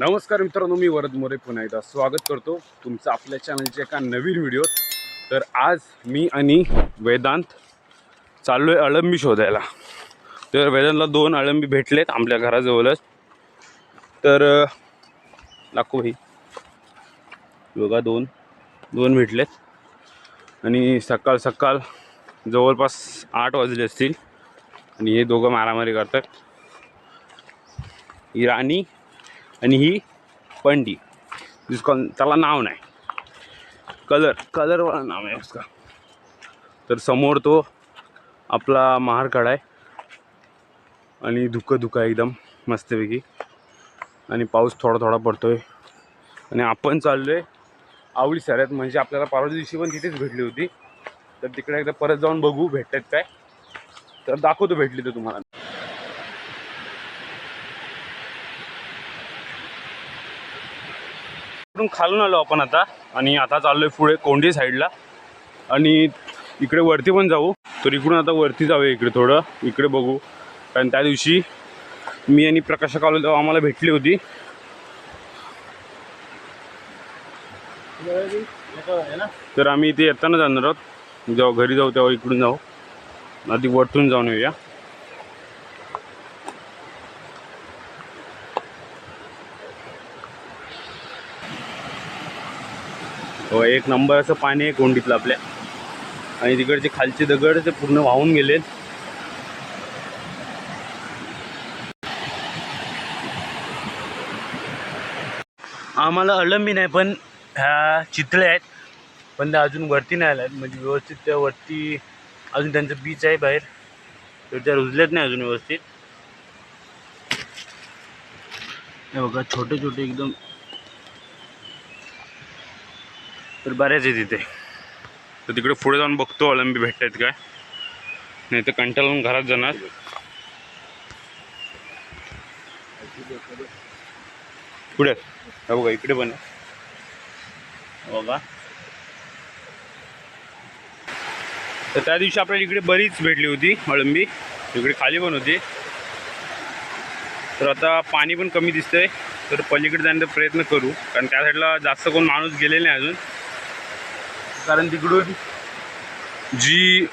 नमस्कार मित्रांनो मी वरद मोरे पुन्हा एकदा स्वागत करतो तुमचं आपल्या चॅनलच्या एका नवीन व्हिडिओत तर आज मी आणि वेदांत चाललो आहे अळंबी शोधायला. तर वेदांतला दोन अळंबी भेटलेत आपल्या घराजवळच. तर अं, दाखव भाई बघा दोन दोन भेटलेत. आणि सकाळ सकाळ जवळपास आठ वाजले असतील. आणि हे दोघं मारामारी करतात. ही राणी आणि ही पंडी. जिसकॉन त्याला नाव नाही. कलर कलरवाला नाव आहे उसका. तर समोर तो आपला महारकाड आहे आणि धुकं धुकं आहे एकदम मस्तपैकी. आणि पाऊस थोडा थोडा पडतोय. आणि आपण चाललो आहे आवडी सऱ्यात म्हणजे आपल्याला परवा दिवशी पण तिथेच भेटली होती. तर तिकडे एकदा परत जाऊन बघू भेटतात काय. तर दाखवतो भेटली तर तुम्हाला. खालून आलो आपण आता. आणि आता चाललोय पुढे कोंडी साईडला. आणि इकडे वरती पण जाऊ. तर इकडून आता वरती जाऊया इकडे थोडं. इकडे बघू. कारण त्या दिवशी मी आणि प्रकाश कालो तेव्हा आम्हाला भेटली होती. तर आम्ही इथे येताना जाणार आहोत. जेव्हा घरी जाऊ तेव्हा इकडून जाऊ. आधी वरतून जाऊन येऊया. हो एक नंबर असं पाणी आहे कोंडीतलं आपल्या. आणि तिकडचे खालचे दगड ते पूर्ण वाहून गेले. आम्हाला अळंबी नाही पण ह्या चितळे आहेत. पण त्या अजून वरती नाही आल्या म्हणजे व्यवस्थित त्या वरती अजून त्यांचं बीच आहे बाहेर. तर त्या रुजलेत नाही अजून व्यवस्थित. हे बघा छोटे छोटे एकदम तर बऱ्याच आहे तिथे तर तिकडे पुढे जाऊन बघतो अळंबी भेटत आहेत काय. नाही तर कंटाळून घरात जाणार. पुढे बघा इकडे पण बघा. तर त्या दिवशी आपल्याला इकडे बरीच भेटली होती अळंबी इकडे खाली पण होती. तर आता पाणी पण कमी दिसतंय. तर पलीकडे जाण्याचा प्रयत्न करू. कारण त्या साईडला जास्त कोण माणूस गेले नाही अजून. कारण तिकडून जी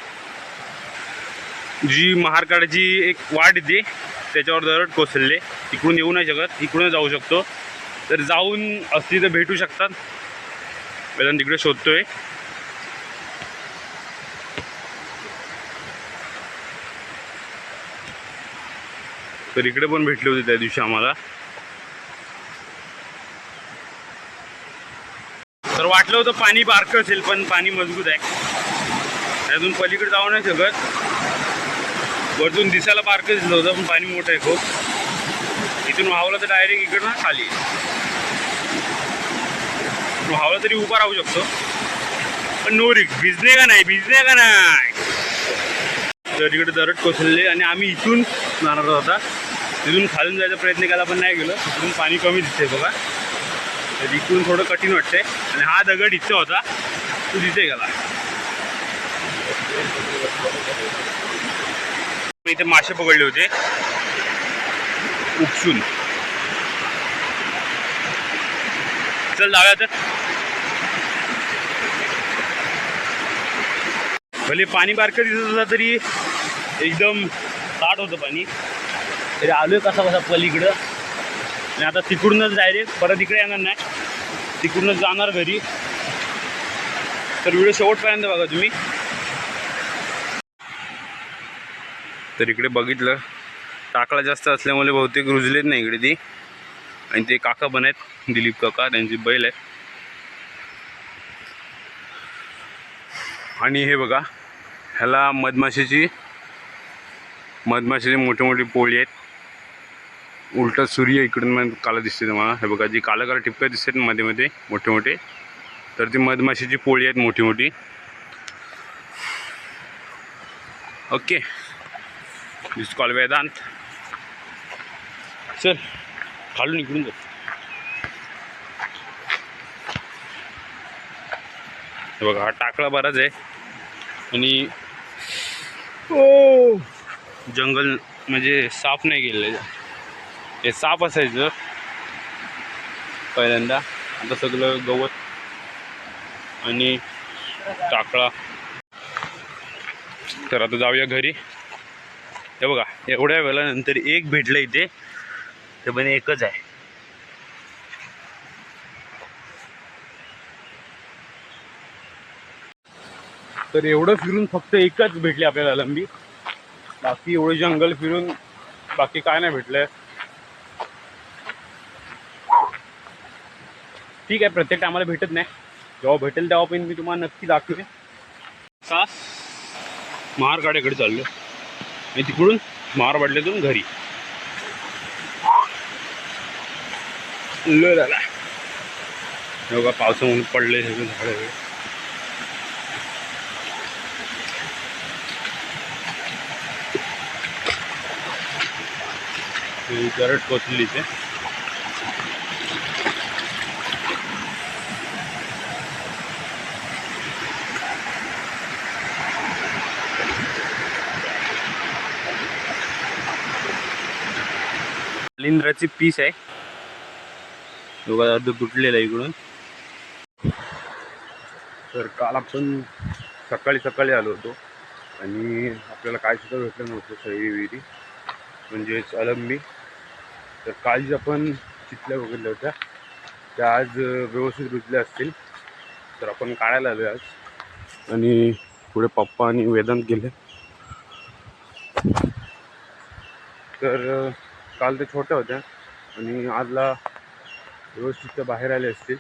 जी महारकाडाची एक वाट येते त्याच्यावर दरड कोसळले. तिकडून येऊ नाही शकत इकडून जाऊ शकतो. तर जाऊन असली तर भेटू शकतात. वेदांत तिकडे शोधतोय. तर इकडे पण भेटले होते त्या दिवशी आम्हाला. तर वाटलं होतं पाणी बारकं असेल पण पाणी मजबूत आहे. अजून पलीकडे जाऊ नाही शकत. वरतून दिसायला बारकं दिसलं होतं पण पाणी मोठं आहे खूप. इथून वाहवलं तर डायरेक्ट इकडं ना खाली. व्हावलं तरी उभा राहू शकतो. पण नो रिक्स भिजणे का नाही? भिजणे का नाही? तर इकडे दरड कोसळले आणि आम्ही इथून जाणार होता. तिथून खालून जायचा प्रयत्न केला पण नाही गेलो. तिथून पाणी कमी दिसते बघा. तर विकून थोडं कठीण वाटतंय. आणि हा दगड इथे होता. तो तिथे गेला. मी इथे मासे पकडले होते. उपसून. चल जाऊया तर. भले पाणी बारकं दिसत होता तरी एकदम ताट होतं पाणी. तरी आलोय कसा कसा पलीकडं. आणि आता तिकडूनच डायरेक्ट परत इकडे येणार नाही. तिकडूनच जाणार घरी. तर व्हिडिओ शेवटपर्यंत बघा तुम्ही. तर इकडे बघितलं टाकला जास्त असल्यामुळे बहुतेक रुजलेत नाही इकडे ती. आणि ते काका पण आहेत दिलीप काका त्यांची बैल आहेत. आणि हे बघा ह्याला मधमाशीची मधमाशीची मोठी मोठी पोळी आहेत. उलट सूर्य इकडून मग काला दिसते तुम्हाला. हे बघा जी काला काला टिपक्या दिसतात मध्ये मध्ये मोठे मोठे. तर ती मधमाशीची पोळी आहेत मोठी मोठी. ओके. दिस कॉल वेदांत चल खालून इकडून जा. हे बघा हा टाकळा बराच आहे. आणि ओ! जंगल म्हणजे साफ नाही गेलेलं हे साप असायचं. पहिल्यांदा. आता सगळं गवत आणि टाकळा तर आता जाऊया घरी. हे बघा एवढ्या वेळानंतर एक भेटलं इथे. ते पण एकच आहे. तर एवढं फिरून फक्त एकच भेटली आपल्याला लंबी. बाकी एवढं जंगल फिरून बाकी काय नाही भेटलंय. ठीक आहे प्रत्येक टायमाला भेटत नाही. जेव्हा भेटेल तेव्हा पण मी तुम्हाला नक्की दाखवेन का? महारगाड्याकडे चाललो. मी तिकडून महारवाडल्यातून घरी. लय झाला. हे बघा पावसामुळे पडले सगळे झाडं ही. गरड कोचली ते लिंद्राची पीस आहे. दोघा अर्ध तुटलेला आहे इकडून. तर काल आपण सकाळी सकाळी आलो होतो. आणि आपल्याला काय सुद्धा भेटलं नव्हतं सगळी विहिरी. म्हणजेच अलंबी. तर काल ज्या आपण चितल्या बघितल्या होत्या. त्या आज व्यवस्थित रुजल्या असतील. तर आपण काढायला आलो आज. आणि पुढे पप्पा आणि वेदांत गेले. तर काल ते छोट्या होत्या. आणि आजला व्यवस्थित त्या बाहेर आले असतील.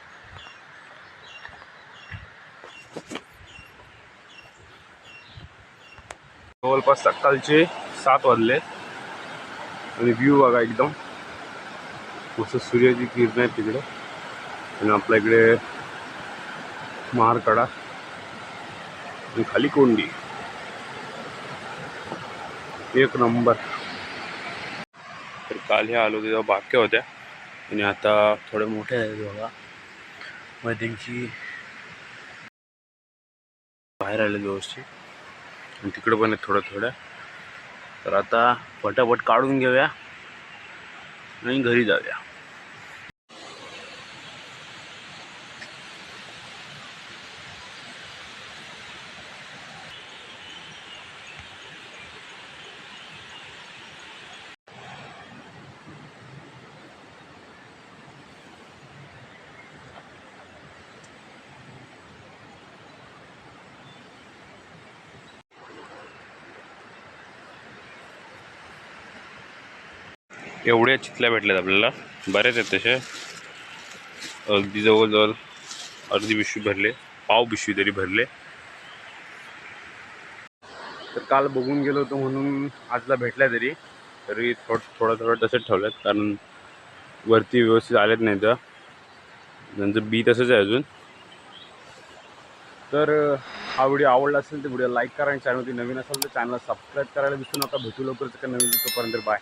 जवळपास सकाळचे सात वाजले. आणि व्ह्यू बघा एकदम. मस्त सूर्याची किरण आहे तिकडे. आणि आपल्या इकडे महारकडा. आणि खाली कोंडी. एक नंबर काल हे आलो तेव्हा बाक्या होत्या. आणि आता थोडे मोठे आहेत बघा मग त्यांची बाहेर आले व्यवस्थित. आणि तिकडं पण आहेत थोड्या थोड्या. तर आता पटापट काढून घेऊया आणि घरी जाऊया. एवढ्या चितल्या भेटल्यात आपल्याला. बऱ्याच आहेत तसे. अगदी जवळजवळ अर्धी पिशवी भरले पाव पिशवी तरी भरले. तर काल बघून गेलो होतो म्हणून आजला भेटल्या तरी. तरी थोड थोडं थोडं तसंच ठेवल्यात कारण वरती व्यवस्थित आलेत नाही तर त्यांचं बी तसंच आहे अजून. तर हा व्हिडिओ आवडला असेल तर व्हिडिओ लाईक करा आणि चॅनलवरती नवीन असेल तर चॅनलला सबस्क्राईब करायला विसरू नका. भेटू लवकरच का नवीन तोपर्यंत बाय.